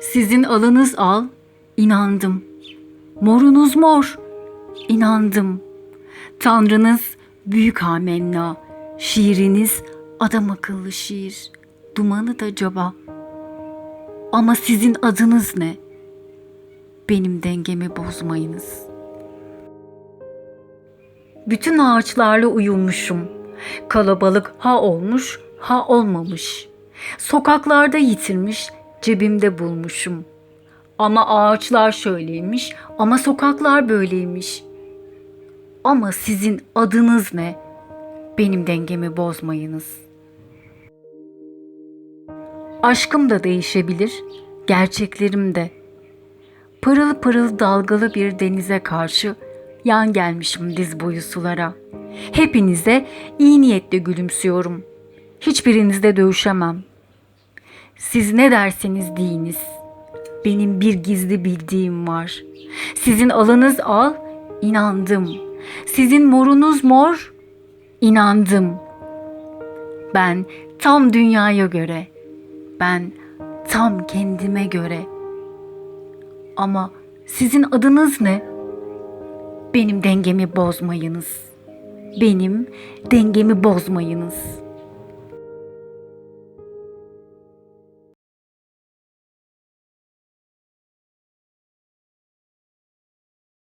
Sizin alınız al, inandım. Morunuz mor, inandım. Tanrınız büyük amenna, şiiriniz adam akıllı şiir, dumanı da caba. Ama sizin adınız ne? Benim dengemi bozmayınız. Bütün ağaçlarla uyumuşum. Kalabalık ha olmuş, ha olmamış. Sokaklarda yitirmiş, cebimde bulmuşum. Ama ağaçlar şöyleymiş, ama sokaklar böyleymiş. Ama sizin adınız ne? Benim dengemi bozmayınız. Aşkım da değişebilir, gerçeklerim de. Pırıl pırıl dalgalı bir denize karşı yan gelmişim diz boyu sulara. Hepinize iyi niyetle gülümsüyorum. Hiçbirinizle dövüşemem. Siz ne derseniz deyiniz. Benim bir gizli bildiğim var. Sizin alınız al, inandım. Sizin morunuz mor, inandım. Ben tam dünyaya göre, ben tam kendime göre. Ama sizin adınız ne? Benim dengemi bozmayınız. Benim dengemi bozmayınız.''